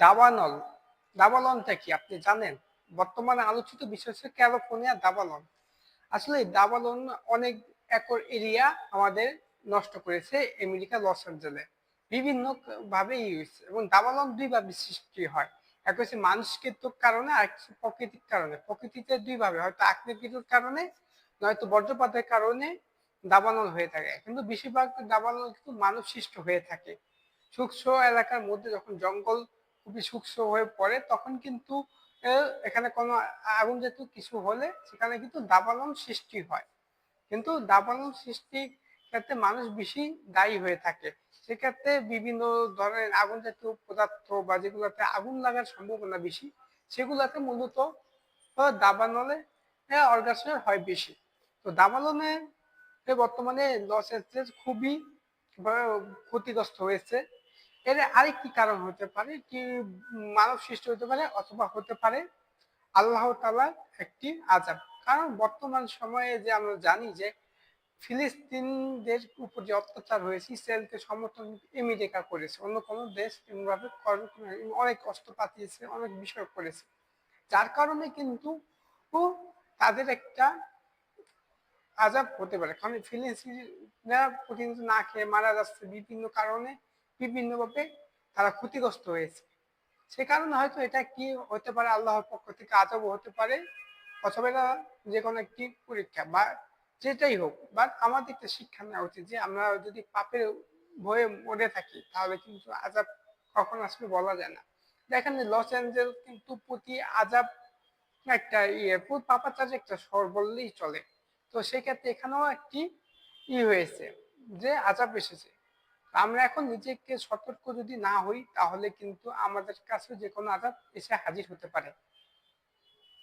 দাবানল দাবানলটা কি আপনি জানেন? বর্তমানে আলোচিত বিষয় হচ্ছে ক্যালিফোর্নিয়া দাবানল। আসলে দাবানল অনেক একর এরিয়া আমাদের নষ্ট করেছে আমেরিকা, লস অ্যাঞ্জেলে। বিভিন্ন ভাবে ই হয়েছে এবং দুই ভাবে সৃষ্টি হয়। এক হচ্ছে মানুষকৃত কারণে, আর প্রকৃতির কারণে। প্রকৃতিতে দুই ভাবে হয়তো আকৃতির কারণে, নয়তো বজ্রপাতের কারণে দাবানল হয়ে থাকে। কিন্তু বেশিরভাগ দাবানল কিন্তু মানুষ সৃষ্ট হয়ে থাকে। শুষ্ক এলাকার মধ্যে যখন জঙ্গল খুবই শুষ্ক হয়ে পড়ে, তখন কিন্তু এখানে কোনো আগুন জাতীয় কিছু হলে সেখানে কিন্তু দাবানল সৃষ্টি হয়। কিন্তু দাবানল সৃষ্টি ক্ষেত্রে মানুষ বেশি দায়ী হয়ে থাকে। সেক্ষেত্রে বিভিন্ন ধরনের আগুন জাতীয় পদার্থ বা যেগুলোতে আগুন লাগার সম্ভাবনা বেশি, সেগুলোতে মূলত দাবানলে অর্গাসন হয় বেশি। তো দাবানলে বর্তমানে লস এঞ্জেলেস খুবই ক্ষতিগ্রস্ত হয়েছে। এর আরেকটি কারণ হতে পারে কি, মানব সৃষ্টি হতে পারে অথবা হতে পারে আল্লাহ তালার একটি আজাব কারণ বর্তমান সময়ে যে আমরা জানি যে ফিলিস্তিনদের উপর যে অত্যাচার হয়েছে, ইসরায়েলকে সমর্থন আমেরিকা করেছে, অন্য কোনো দেশ এমনভাবে অনেক অস্ত্র পাঠিয়েছে, অনেক বিষয় করেছে। যার কারণে কিন্তু তাদের একটা আজাব হতে পারে। কারণ ফিলিস্তিনিরা প্রতিনিয়ত না খেয়ে মারা যাচ্ছে বিভিন্ন কারণে। বিভিন্নভাবে তারা ক্ষতিগ্রস্ত হয়েছে। সে কারণে হয়তো এটা কি হতে পারে, আল্লাহর পক্ষ থেকে আজাবও হতে পারে, অথবা যে কোনো একটি পরীক্ষা বা যেটাই হোক। বাট আমাদের একটা শিক্ষা নেওয়া উচিত যে আমরা যদি পাপের ভয়ে মরে থাকি, তাহলে কিন্তু আজাব কখন আসলে বলা যায় না। দেখেন যে লস অ্যাঞ্জেল কিন্তু প্রতি আজাব একটা ইয়ে পুরো পাপাচার একটা শহর বললেই চলে। তো সেক্ষেত্রে এখানেও একটি ই হয়েছে যে আজাব এসেছে। আমরা এখন নিজেকে সতর্ক যদি না হই, তাহলে কিন্তু আমাদের কাছে যে কোনো আঘাত এসে হাজির হতে পারে।